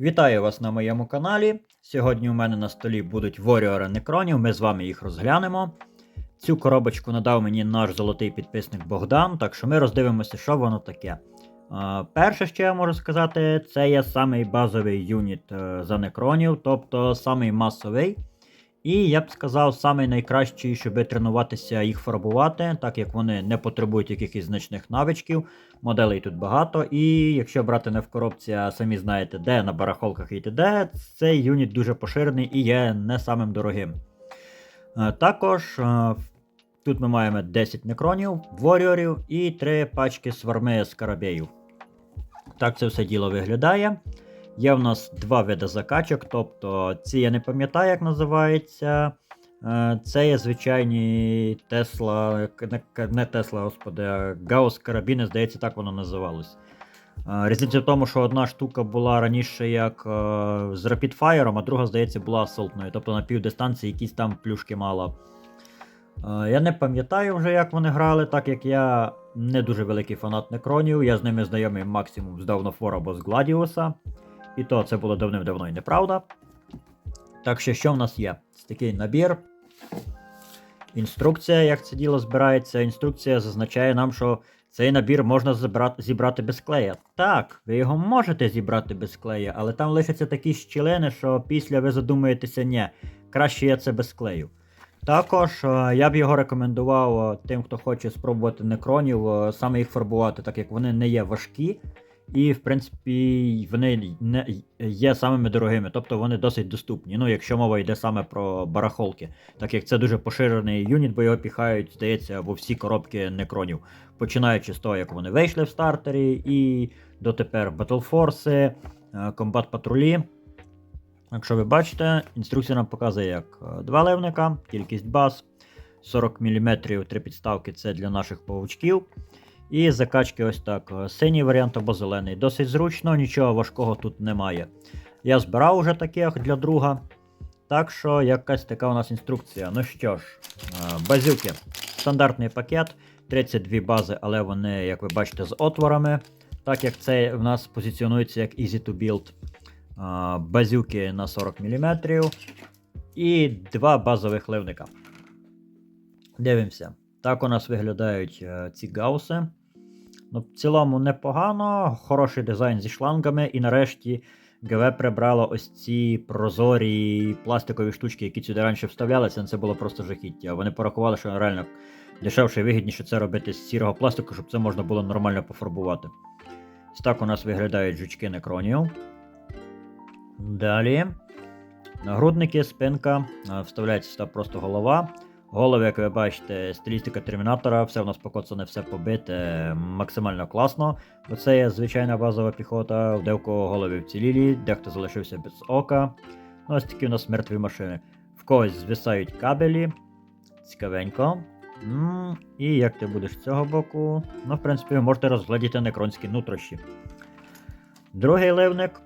Вітаю вас на моєму каналі. Сьогодні у мене на столі будуть воріори некронів, ми з вами їх розглянемо. Цю коробочку надав мені наш золотий підписник Богдан, так що ми роздивимося, що воно таке. Перше, що я можу сказати, це є самий базовий юніт е, за некронів, тобто самий масовий. І я б сказав, самий найкращий, щоб тренуватися їх фарбувати, так як вони не потребують якихось значних навичків. Моделей тут багато, і якщо брати не в коробці, а самі знаєте, де на барахолках і т.д., цей юніт дуже поширений і є не самим дорогим. Е, Також е, тут ми маємо 10 некронів, воріорів і 3 пачки сварми скарабеїв. Так це все діло виглядає. Є в нас два види закачок, тобто ці я не пам'ятаю, як називається. Е, Це є звичайні Тесла, не- Тесла, господи, а Гаус карабіни, здається, так воно називалось. Е, Різниця в тому, що одна штука була раніше як е, з Rapid-Fire, а друга, здається, була асолтною, тобто на півдистанції якісь там плюшки мала. Я не пам'ятаю вже, як вони грали, так як я не дуже великий фанат некронів, я з ними знайомий максимум з Давнофор або з Гладіуса. І то це було давним-давно і неправда. Так що, що в нас є? Це такий набір. Інструкція, як це діло збирається. Інструкція зазначає нам, що цей набір можна зібрати, зібрати без клея. Так, ви його можете зібрати без клея, але там лишаться такі щілини, що після ви задумаєтеся, ні, краще я це без клею. Також е, я б його рекомендував е, тим, хто хоче спробувати некронів, е, саме їх фарбувати, так як вони не є важкі. І, в принципі, вони не є самими дорогими, тобто вони досить доступні. Ну, якщо мова йде саме про барахолки, так як це дуже поширений юніт, бо його піхають, здається, во всі коробки некронів. Починаючи з того, як вони вийшли в стартері, і дотепер Battle Force, комбат патрулі. Якщо ви бачите, інструкція нам показує як е, два левника, кількість баз, 40 мм, три підставки це для наших павучків. І закачки ось так. Синій варіант або зелений. Досить зручно, нічого важкого тут немає. Я збирав уже таких для друга. Так що якась така у нас інструкція. Ну що ж, е, базюки. Стандартний пакет, 32 бази, але вони, як ви бачите, з отворами. Так як це в нас позиціонується як Easy to Build. Е, Базюки на 40 мм. І два базових ливника. Дивимося. Так у нас виглядають е, ці гауси. Ну, в цілому непогано, хороший дизайн зі шлангами, і нарешті ГВ прибрало ось ці прозорі пластикові штучки, які сюди раніше вставлялися, це було просто жахіття. Вони порахували, що реально дешевше і вигідніше це робити з сірого пластику, щоб це можна було нормально пофарбувати. Ось так у нас виглядають жучки некронів. Далі. Нагрудники, спинка, вставляється сюди просто голова. Голови, як ви бачите, стилістика термінатора, все у нас покоцане, все побите, максимально класно. Бо це є звичайна базова піхота, де в деякого голови вцілілі, дехто залишився без ока. Ну, ось такі у нас мертві машини. В когось звисають кабелі. Цікавенько. м і як ти будеш з цього боку? Ну, в принципі, ви можете розглядіти некронські нутрощі. Другий ливник.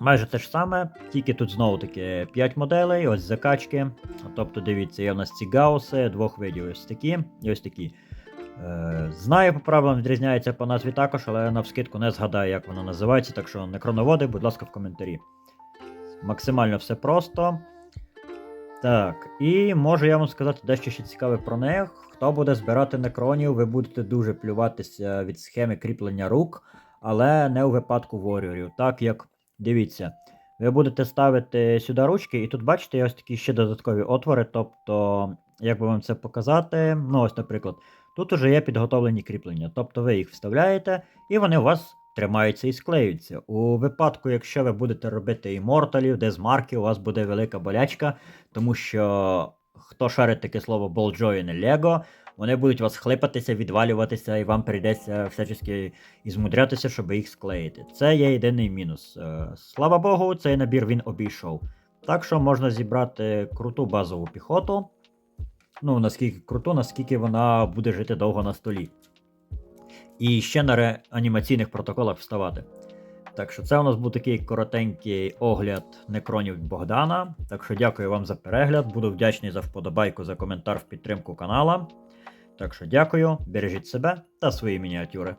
Майже те ж саме, тільки тут знову таки 5 моделей, ось закачки. Тобто, дивіться, є в нас ці гауси, двох видів ось такі і ось такі. Е, знаю, по правилам відрізняється по назві також, але навскидку не згадаю, як воно називається, так що некроноводи, будь ласка, в коментарі. Максимально все просто. Так, і можу я вам сказати дещо ще цікаве про них. Хто буде збирати некронів, ви будете дуже плюватися від схеми кріплення рук, але не у випадку воріорів. Так як, дивіться, ви будете ставити сюди ручки, і тут бачите, є ось такі ще додаткові отвори. Тобто, як би вам це показати, ну ось, наприклад, тут уже є підготовлені кріплення. Тобто ви їх вставляєте, і вони у вас тримаються і склеюються. У випадку, якщо ви будете робити іморталів, дезмарки, у вас буде велика болячка, тому що хто шарить таке слово не Lego, вони будуть вас хлипатися, відвалюватися, і вам прийдеться всячески ізмудрятися, щоб їх склеїти. Це є єдиний мінус. Е, Слава Богу, цей набір він обійшов. Так що можна зібрати круту базову піхоту. Ну, наскільки круту, наскільки вона буде жити довго на столі. І ще на реанімаційних протоколах вставати. Так що це у нас був такий коротенький огляд некронів Богдана. Так що дякую вам за перегляд. Буду вдячний за вподобайку, за коментар в підтримку канала. Так що дякую, бережіть себе та свої мініатюри.